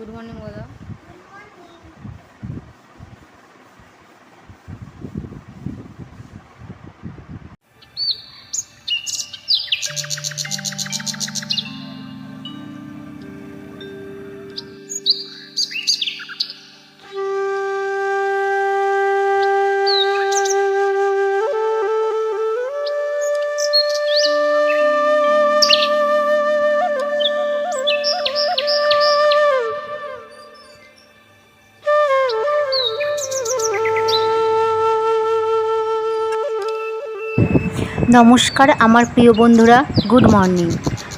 Good morning বলো নমস্কার, আমার প্রিয় বন্ধুরা গুড মর্নিং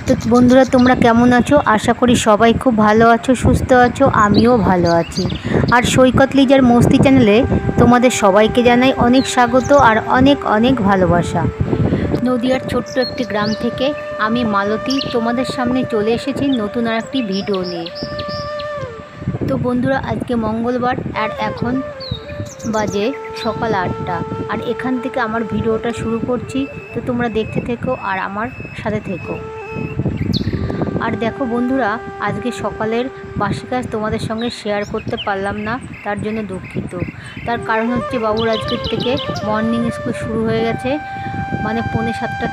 তো বন্ধুরা, তোমরা কেমন আছো? আশা করি সবাই খুব ভালো আছো, সুস্থ আছো, আমিও ভালো আছি। আর সৈকত লিজার মস্তি চ্যানেলে তোমাদের সবাইকে জানাই অনেক স্বাগত আর অনেক অনেক ভালোবাসা। নদিয়ার ছোট্ট একটি গ্রাম থেকে আমি মালতী তোমাদের সামনে চলে এসেছি নতুন আর একটি ভিডিও নিয়ে। তো বন্ধুরা, আজকে মঙ্গলবার আর এখন বাজে সকাল আটটা। আর এখান থেকে আমার ভিডিওটা শুরু করছি, তো তোমরা দেখতে থেকো আর আমার সাথে থেকো। আর দেখো বন্ধুরা, আজকে সকালের বাসি কাজ তোমাদের সঙ্গে শেয়ার করতে পারলাম না, তার জন্য দুঃখিত। তার কারণ হচ্ছে বাবুর আজকের থেকে মর্নিং স্কুল শুরু হয়ে গেছে মানে পৌনে সাতটার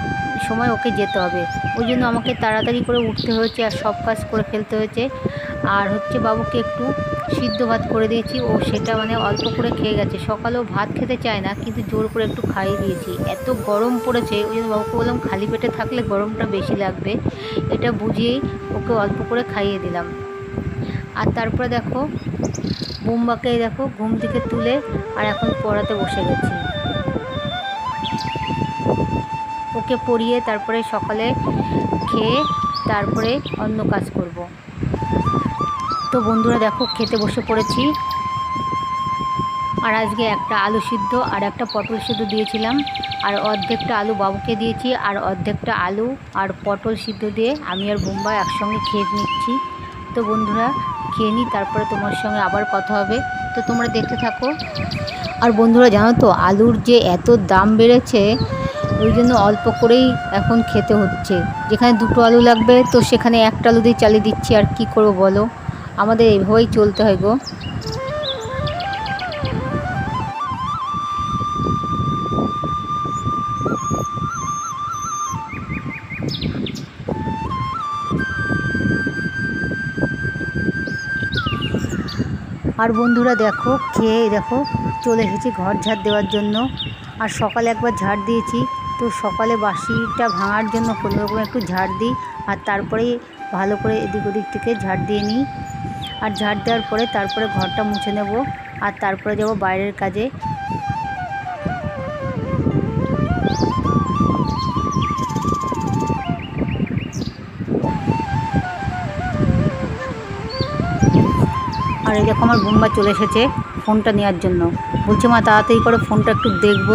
সময় ওকে যেতে হবে। ওই জন্য আমাকে তাড়াতাড়ি করে উঠতে হয়েছে আর সব কাজ করে ফেলতে হয়েছে। আর হচ্ছে বাবুকে একটু সিদ্ধ ভাত করে দিয়েছি। ও সেটা মানে অল্প করে খেয়ে গেছে। সকালেও ভাত খেতে চায় না, কিন্তু জোর করে একটু খাইয়ে দিয়েছি। এত গরম পড়েছে, ওই জন্য বাবুকে বললাম খালি পেটে থাকলে গরমটা বেশি লাগবে। এটা বুঝিয়েই ওকে অল্প করে খাইয়ে দিলাম। আর তারপরে দেখো, বোম্বাকে দেখো ঘুম থেকে তুলে আর এখন পড়াতে বসে গেছি। ওকে পড়িয়ে তারপরে সকালে খেয়ে তারপরে অন্য কাজ করব। তো বন্ধুরা দেখো, খেতে বসে পড়েছি। আর আজকে একটা আলু সিদ্ধ আর একটা পটল সিদ্ধ দিয়েছিলাম। আর অর্ধেকটা আলু বাবুকে দিয়েছি আর অর্ধেকটা আলু আর পটল সিদ্ধ দিয়ে আমি আর বোম্বাই একসঙ্গে খেয়ে নিচ্ছি। তো বন্ধুরা, খেয়ে নিই, তারপরে তোমার সঙ্গে আবার কথা হবে। তো তোমরা দেখতে থাকো। আর বন্ধুরা জানো তো, আলুর যে এত দাম বেড়েছে ওই জন্য অল্প করেই এখন খেতে হচ্ছে। যেখানে দুটো আলু লাগবে, তো সেখানে একটা আলু দিয়ে চালিয়ে দিচ্ছি, আর কি করব বলো? আমাদের এভাবেই চলতে হয় গো। আর বন্ধুরা দেখো, খেয়ে দেখো, চলে এসেছি ঘর ঝাড় দেওয়ার জন্য। আর সকালে একবার ঝাড় দিয়েছি। তো সকালে বাসিটা ভাঙার জন্য কোনো রকম একটু ঝাড় দিই আর তারপরেই ভালো করে এদিক ওদিক থেকে ঝাড় দিয়ে নিই। আর ঝাড় দেওয়ার পরে তারপরে ঘরটা মুছে নেব আর তারপরে যাব বাইরের কাজে। আর এই দেখো আমার বোম্বা চলে এসেছে। ফোনটা নেওয়ার জন্য। বলছে, মা, তাড়াতাড়ি করে, ফোনটা একটু দেখব।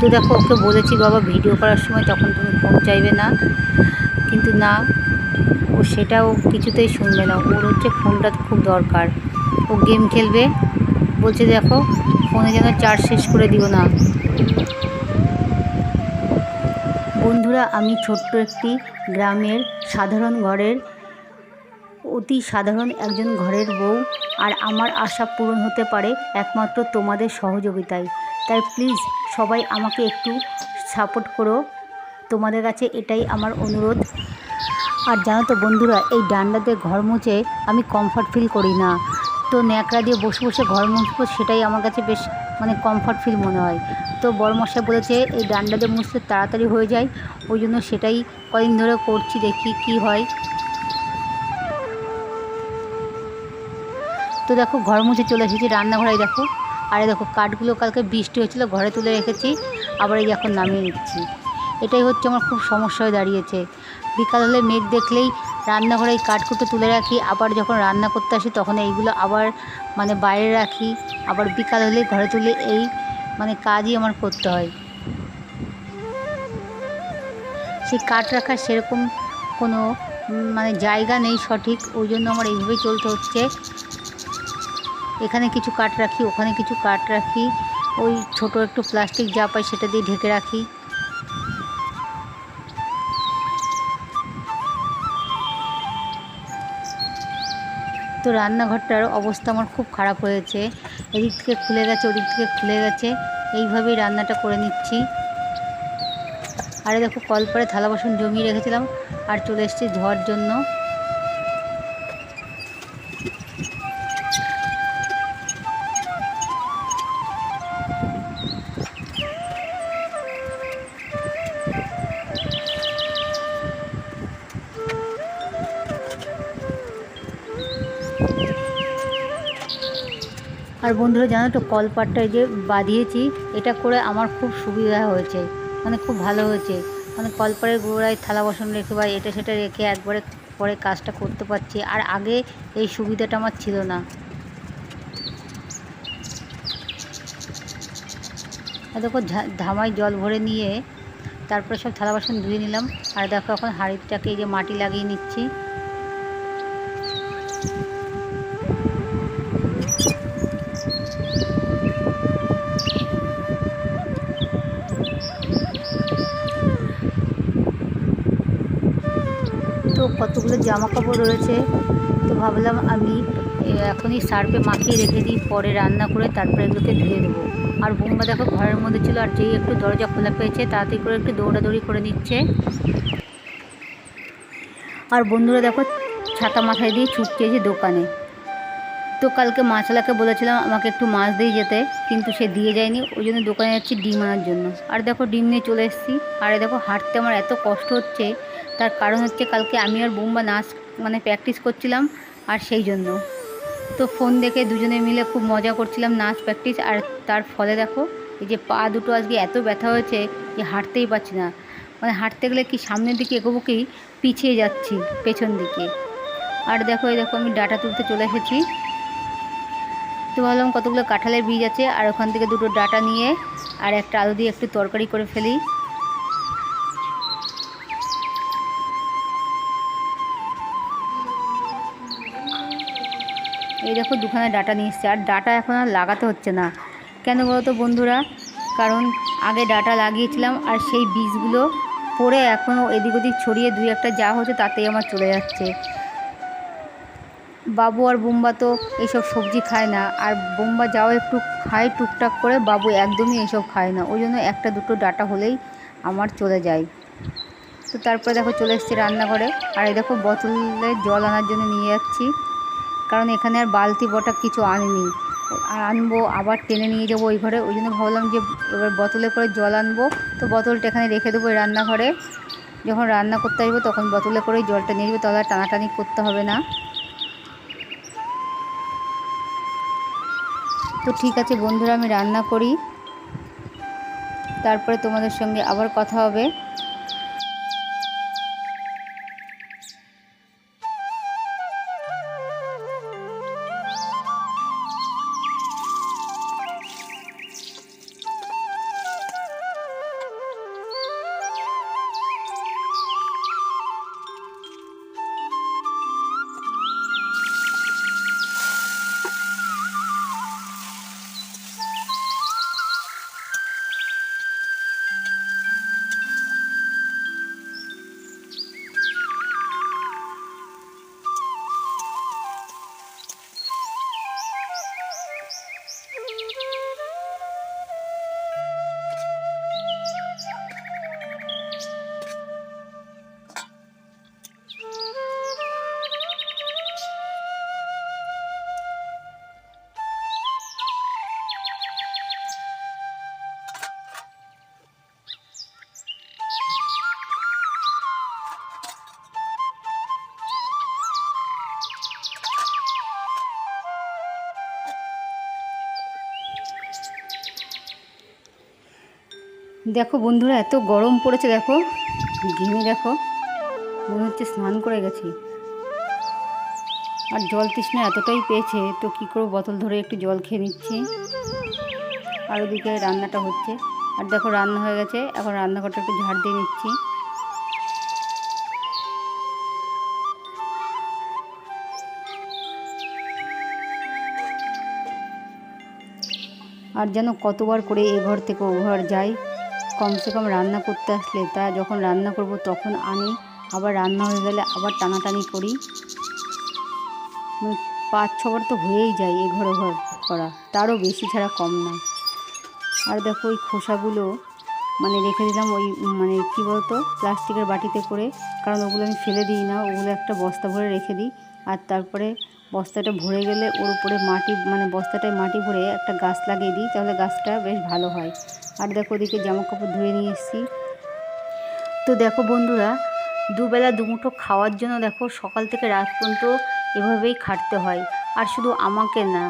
তো দেখো, ওকে বলেছি, বাবা, ভিডিও করার সময় তখন তুমি ফোন চাইবে না। কিন্তু না, ও সেটাও কিছুতেই শুনবে না। ওর হচ্ছে ফোনটা খুব দরকার। ও গেম খেলবে। বলছে, দেখো, ফোনে যেন চার্জ শেষ করে দিও না। বন্ধুরা, আমি ছোট্ট একটি গ্রামের সাধারণ ঘরের অতি সাধারণ একজন ঘরের বউ আর আমার আশা পূরণ হতে পারে একমাত্র তোমাদের সহযোগিতায়। তাই প্লিজ সবাই আমাকে একটু সাপোর্ট করো। তোমাদের কাছে এটাই আমার অনুরোধ। আর জানো তো বন্ধুরা, এই ডান্ডাতে ঘর মুছে আমি কমফর্ট ফিল করি না। তো ন্যাকড়া দিয়ে বসে বসে ঘর মুছবো সেটাই আমার কাছে বেশ মানে কমফর্ট ফিল মনে হয়। তো বড়মশাই বলেছে, এই ডান্ডা মুছতে তাড়াতাড়ি হয়ে যায়। ওই জন্য সেটাই কদিন ধরে করছি, দেখি কি হয়। তো দেখো ঘর মুছে চলে এসেছি, রান্নাঘরে দেখো। আরে দেখো, কাঠগুলো কালকে বৃষ্টি হয়েছিল, ঘরে তুলে রেখেছি, আবার এই এখন নামিয়ে নিচ্ছি। এটাই হচ্ছে আমার খুব সমস্যা হয়ে দাঁড়িয়েছে। বিকাল হলে মেঘ দেখলেই রান্নাঘরে এই কাঠকুটো তুলে রাখি, আবার যখন রান্না করতে আসি তখন এইগুলো আবার মানে বাইরে রাখি, আবার বিকাল হলে ঘরে তুলে এই মানে কাজই আমার করতে হয়। সেই কাঠ রাখার সেরকম কোনো মানে জায়গা নেই সঠিক, ওই জন্য আমার এইভাবেই চলতে হচ্ছে। এখানে কিছু কাঠ রাখি, ওখানে কিছু কাঠ রাখি। ওই ছোট একটু প্লাস্টিক যা পাই সেটা দিয়ে ঢেকে রাখি। তো রান্নাঘরটার অবস্থা আমার খুব খারাপ হয়েছে। এদিক থেকে খুলে গেছে, ওদিক থেকে খুলে গেছে। এইভাবেই রান্নাটা করে নিচ্ছি। আরে দেখো কলপারে থালা বাসন জমিয়ে রেখেছিলাম, আর চলে এসেছি ধোয়ার জন্য। আর বন্ধুরা জানো তো কলপাটটা যে বাঁধিয়েছি, এটা করে আমার খুব সুবিধা হয়েছে। মানে খুব ভালো হয়েছে। মানে কলপাড়ের গোড়ায় থালা বাসন রেখে বা এটা সেটা রেখে একবারে পরে কাজটা করতে পারছি। আর আগে এই সুবিধাটা আমার ছিল না। দেখো ধামায় জল ভরে নিয়ে তারপরে সব থালা বাসন ধুয়ে নিলাম। আর দেখো এখন হাঁড়িটাকে এই যে মাটি লাগিয়ে নিচ্ছি। কতগুলো জামা কাপড় রয়েছে। তো ভাবলাম আমি এখনই সার্ফে মাখিয়ে রেখে দিই, পরে রান্না করে তারপরে এগুলোকে ধুয়ে দেবো। আর বোম্বা দেখো ঘরের মধ্যে ছিল, আর যেই একটু দরজা খোলা পেয়েছে তাড়াতাড়ি করে একটু দৌড়াদৌড়ি করে নিচ্ছে। আর বন্ধুরা দেখো, ছাতা মাথায় দিয়ে ছুটছে যে দোকানে। তো কালকে মাছলাকে বলেছিলাম, আমাকে একটু মাছ দিয়ে যেতে। কিন্তু সে দিয়ে যায়নি। ওই জন্য দোকানে যাচ্ছি ডিম আনার জন্য। আর দেখো, ডিম নিয়ে চলে এসেছি। আর দেখো, হাঁটতে আমার এত কষ্ট হচ্ছে। তার কারণ হচ্ছে, কালকে আমি আর বোম্বা নাচ মানে প্র্যাকটিস করছিলাম, আর সেই জন্য। তো ফোন দেখে দুজনে মিলে খুব মজা করছিলাম নাচ, প্র্যাকটিস। আর তার ফলে দেখো, এই যে পা দুটো আজকে এত ব্যথা হয়েছে যে হাঁটতেই পারছি না। মানে হাঁটতে গেলে কি সামনের দিকে এগোবো পিছিয়ে যাচ্ছি, পেছন দিকে। আর দেখো, এই দেখো, আমি ডাটা তুলতে চলে এসেছি। তো ভাবলাম কতগুলো কাঁঠালের বীজ আছে, আর ওখান থেকে দুটো ডাটা নিয়ে আর একটা আলু দিয়ে একটু তরকারি করে ফেলি। এই দেখো দুখানা ডাটা নিয়ে এসছে, আর ডাটা এখন আর লাগাতে হচ্ছে না। কেন বলো তো বন্ধুরা? কারণ আগে ডাটা লাগিয়েছিলাম, আর সেই বীজগুলো পড়ে এখনও এদিক ওদিক ছড়িয়ে দুই একটা যা হচ্ছে তাতেই আমার চলে যাচ্ছে। বাবু আর বোম্বা তো এইসব সবজি খায় না। আর বোম্বা যাও একটু খায়, টুকটাক করে বাবু একদমই এইসব খায় না। ওই জন্য একটা দুটো ডাটা হলেই আমার চলে যায়। তো তারপরে দেখো চলে এসেছি রান্নাঘরে। আর এই দেখো বোতলে জল আনার জন্য নিয়ে যাচ্ছি। কারণ এখানে আর বালতি বটা কিছু আনিনি। আর আনব, আবার টেনে নিয়ে যাব ওই ঘরে। ওই জন্য ভাবলাম যে এবার বোতলে করে জল আনব। তো বোতলটা এখানে রেখে দেবো রান্নাঘরে। যখন রান্না করতে আসব তখন বোতলে করেই জলটা নিয়ে যাব। তাহলে আর টানাটানি করতে হবে না। তো ঠিক আছে বন্ধুরা আমি রান্না করি। তারপরে তোমাদের সঙ্গে আবার কথা হবে। দেখো বন্ধুরা, এত গরম পড়েছে, দেখো। ঘেমে দেখো। মনে হচ্ছে স্নান করে গেছি। আর জল তৃষ্ণা এতটাই পেয়েছে, তো কী করব, বোতল ধরে একটু জল খেয়ে নিচ্ছি। আর ওদিকে রান্নাটা হচ্ছে। আর দেখো রান্না হয়ে গেছে, এখন রান্নাঘরটা একটু ঝাড় দিয়ে নিচ্ছি। আর যেন কতবার করে এ ঘর থেকে ও ঘর যাই কমসে কম রান্না করতে আসলে তা যখন রান্না করব তখন আনি আবার রান্না হয়ে গেলে আবার টানাটানি করি। পাঁচ ছবার তো হয়েই যায় এ ঘর ঘর করা। তারও বেশি ছাড়া কম না। আর দেখো ওই খোসাগুলো মানে রেখে দিলাম ওই মানে কী বলতো, প্লাস্টিকের বাটিতে করে। কারণ ওগুলো আমি ফেলে দিই না, ওগুলো একটা বস্তা ভরে রেখে দিই। আর তারপরে বস্তাটা ভরে গেলে ওর উপরে মাটি মানে বস্তাটায় মাটি ভরে একটা গাছ লাগিয়ে দিই, তাহলে গাছটা বেশ ভালো হয়। আর দেখো ওদিকে জামা কাপড় ধুয়ে নিয়ে এসেছি। তো দেখো বন্ধুরা, দুবেলা দুমুঠো খাওয়ার জন্য দেখো সকাল থেকে রাত পর্যন্ত এভাবেই খাটতে হয়। আর শুধু আমাকে না,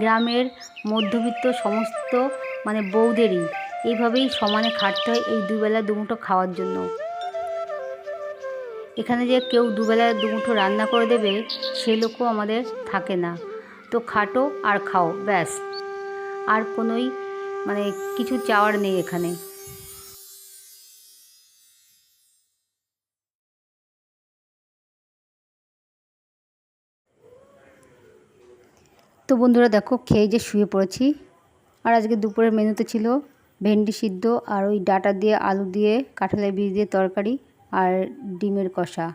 গ্রামের মধ্যবিত্ত সমস্ত মানে বৌদেরই এইভাবেই সমানে খাটতে হয় এই দুবেলা দুমুঠো খাওয়ার জন্য। এখানে যে কেউ দুবেলা দুমুঠো রান্না করে দেবে, সে লোকও আমাদের থাকে না। তো খাটো আর খাও, ব্যাস। আর কোনোই মানে কিছু চাওয়ার নেই এখানে। তো বন্ধুরা দেখো, খেয়ে যে শুয়ে পড়েছি। আর আজকে দুপুরের মেনুতে ছিল ভেন্ডি সিদ্ধ আর ওই ডাটা দিয়ে আলু দিয়ে, কাঁঠালের বীজ দিয়ে তরকারি। আর ডিমের কষা।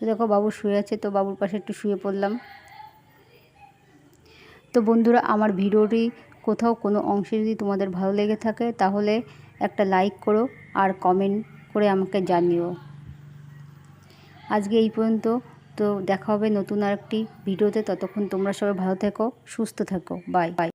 দেখো, বাবু শুয়ে আছে, তো বাবুর পাশে একটু শুয়ে পড়লাম। তো বন্ধুরা, আমার ভিডিওটি কোথাও কোনো অংশে যদি তোমাদের ভালো লেগে থাকে, তাহলে একটা লাইক করো আর কমেন্ট করে আমাকে জানিও। আজকে এই পর্যন্ত, তো দেখা হবে নতুন আরেকটি ভিডিওতে। ততক্ষণ তোমরা সবাই ভালো থেকো, সুস্থ থেকো। Bye bye.